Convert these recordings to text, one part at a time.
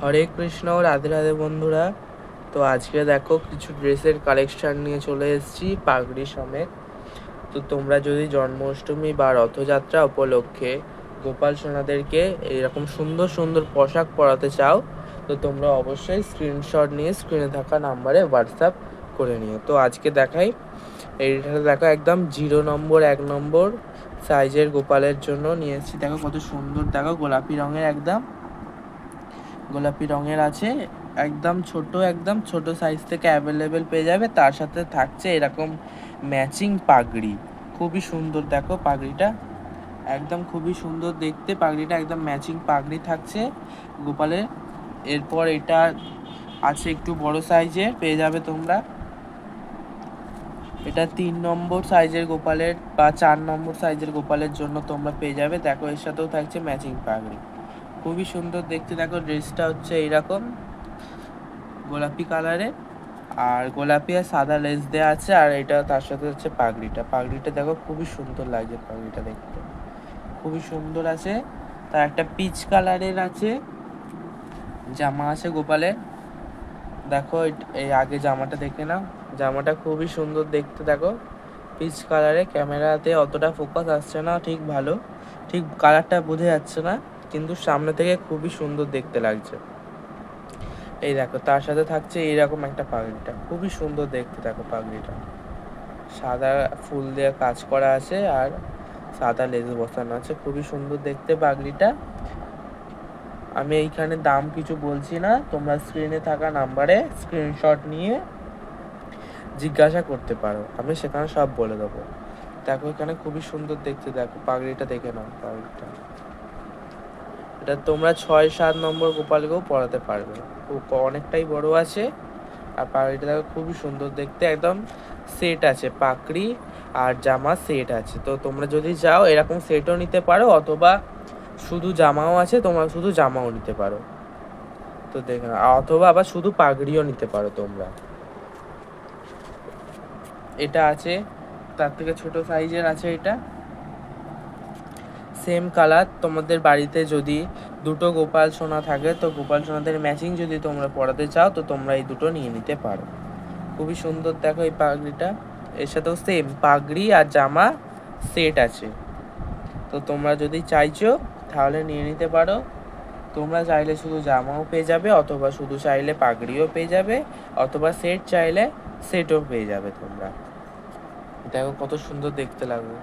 হরে কৃষ্ণ, রাধে রাধে বন্ধুরা। তো আজকে দেখো কিছু ড্রেসের কালেকশন নিয়ে চলে এসেছি পাগড়ি সমেত। তো তোমরা যদি জন্মাষ্টমী বা রথযাত্রা উপলক্ষে গোপাল সোনাদেরকে এরকম সুন্দর সুন্দর পোশাক পরাতে চাও, তো তোমরা অবশ্যই স্ক্রিনশট নিয়ে স্ক্রিনে থাকা নাম্বারে হোয়াটসঅ্যাপ করে নিও। তো আজকে দেখাই, এইটা দেখো একদম জিরো নম্বর, এক নম্বর সাইজের গোপালের জন্য নিয়ে এসেছি। দেখো কত সুন্দর, দেখো গোলাপি রঙের একদম গোলাপি রঙের আছে, একদম ছোট একদম ছোট সাইজ থেকে অ্যাভেলেবেল পেয়ে যাবে, তার সাথে থাকছে এরকম ম্যাচিং পাগড়ি। খুবই সুন্দর, দেখো পাগড়িটা। একদম খুবই সুন্দর দেখতে, পাগড়িটা একদম ম্যাচিং পাগড়ি থাকছে গোপালের। এরপর এটা আছে একটু বড় সাইজের পেয়ে যাবে তোমরা। এটা তিন নম্বর সাইজের গোপালের বা চার নম্বর সাইজের গোপালের জন্য তোমরা পেয়ে যাবে। দেখো, এর সাথেও থাকছে ম্যাচিং পাগড়ি। খুবই সুন্দর দেখতে। দেখো ড্রেসটা হচ্ছে এইরকম, গোলাপি কালারে আর গোলাপি আর সাদা লেস দেওয়া আছে, আর এটা তার সাথে হচ্ছে পাগড়িটা। পাগড়িটা দেখো খুবই সুন্দর লাগছে পাগড়িটা দেখতে। খুবই সুন্দর আছে। তার একটা পিচ কালারের আছে, জামা আছে গোপালের। দেখো এই আগে জামাটা দেখে নাও। জামাটা খুবই সুন্দর দেখতে, দেখো। পিচ কালারে ক্যামেরাতে অতটা ফোকাস আসছে না, ঠিক ভালো। ঠিক কালারটা বোঝা যাচ্ছে না। কিন্তু সামনে থেকে খুবই সুন্দর দেখতে লাগছে। এই দেখো, তার সাথে থাকছে এইরকম একটা পাগড়িটা। খুবই সুন্দর দেখতে দেখো পাগড়িটা। সাদা ফুল দিয়ে কাজ করা আছে আর সাদা লেজ বসানো আছে। খুবই সুন্দর দেখতে পাগড়িটা। আমি এইখানে দাম কিছু বলছি না, তোমরা স্ক্রিনে থাকা নাম্বারে স্ক্রিনশট নিয়ে জিজ্ঞাসা করতে পারো। আমি সেখানে সব বলে দেবো। দেখো এখানে খুবই সুন্দর দেখতে দেখো, পাগড়িটা দেখে নাও পাগড়িটা। এটা তোমরা ছয়, সাত নম্বর গোপালকেও পড়াতে পারবে। খুব অনেকটাই বড় আছে। আর পাগড়িটা দেখো খুবই সুন্দর দেখতে, একদম সেট আছে, পাকড়ি আর জামা সেট আছে। তো তোমরা যদি যাও, এরকম সেটও নিতে পারো, অথবা শুধু জামাও আছে, তোমরা শুধু জামাও নিতে পারো। তো দেখে। অথবা আবার শুধু পাগড়িও নিতে পারো তোমরা। এটা আছে, তার থেকে ছোট সাইজের আছে এটা। সেম কালার তোমাদের বাড়িতে যদি দুটো গোপাল সোনা থাকে, তো গোপাল সোনাদের ম্যাচিং যদি তোমরা পরাতে চাও, তো তোমরা এই দুটো নিয়ে নিতে পারো। খুবই সুন্দর দেখো এই পাগড়িটা। এর সাথেও সেম পাগড়ি আর জামা সেট আছে। তো তোমরা যদি চাইছো, তাহলে নিয়ে নিতে পারো। তোমরা চাইলে শুধু জামাও পেয়ে যাবে, অথবা শুধু চাইলে পাগড়িও পেয়ে যাবে, অথবা সেট চাইলে সেটও পেয়ে যাবে তোমরা। দেখো কত সুন্দর দেখতে লাগবে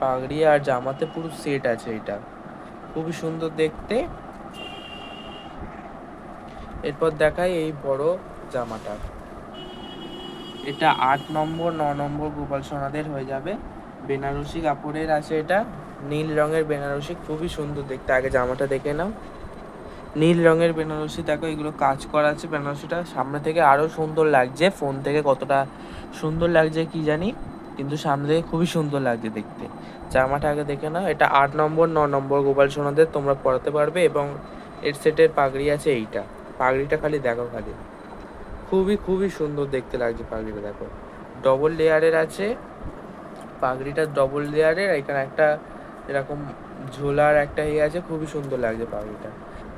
পাগড়ি আর জামাতে পুরো সেট আছে এটা। খুবই সুন্দর দেখতে। এরপর দেখাই এই বড় জামাটা। এটা আট নম্বর, ন নম্বর গোপাল সোনাদের হয়ে যাবে। বেনারসি কাপড়ের আছে এটা। নীল রঙের বেনারসি, খুবই সুন্দর দেখতে। আগে জামাটা দেখে নাও। নীল রঙের বেনারসি, দেখো এগুলো কাজ করা আছে। বেনারসিটা সামনে থেকে আরও সুন্দর লাগছে। ফোন থেকে কতটা সুন্দর লাগছে কি জানি, কিন্তু সামনে থেকে খুবই সুন্দর লাগছে দেখতে। জামাটা আগে দেখে নাও। এটা আট নম্বর, ন নম্বর গোপাল সোনাদের, তোমরা পরাতে পারবে এবং এর সেটের পাগড়ি আছে এইটা। পাগড়িটা খালি দেখো খালি। খুবই খুবই সুন্দর দেখতে লাগছে পাগড়িটা, দেখো। ডবল লেয়ারের আছে। পাগড়িটা ডবল লেয়ারের এখানে একটা এরকম ঝোলার একটা ইয়ে আছে, খুবই সুন্দর লাগছে পাগড়িটা।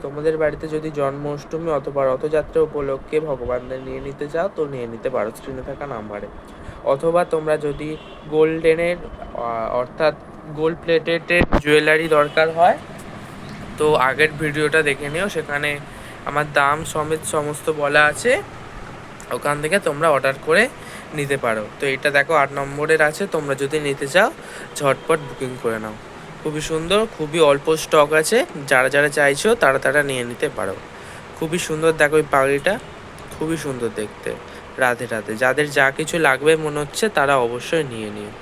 তোমাদের বাড়িতে যদি জন্মাষ্টমী অথবা রথযাত্রা উপলক্ষে ভগবানদের নিয়ে নিতে চাও, তো নিয়ে নিতে পারো স্ক্রিনে থাকা নাম্বারে অথবা তোমরা যদি গোল্ডেনের অর্থাৎ গোল্ড প্লেটেডের জুয়েলারি দরকার হয়। তো আগের ভিডিওটা দেখে নিও, সেখানে আমার দাম সমেত সমস্ত বলা আছে। ওখান থেকে তোমরা অর্ডার করে নিতে পারো। তো এটা দেখো আট নম্বরের আছে, তোমরা যদি নিতে চাও, ঝটপট বুকিং করে নাও। খুবই সুন্দর, খুবই অল্প স্টক আছে, যারা যারা চাইছো তারা তারা নিয়ে নিতে পারো। খুবই সুন্দর দেখো ওই পাগড়িটা খুবই সুন্দর দেখতে, রাধে রাধে। যাদের যা কিছু লাগবে মনে হচ্ছে তারা অবশ্যই নিয়ে নিও।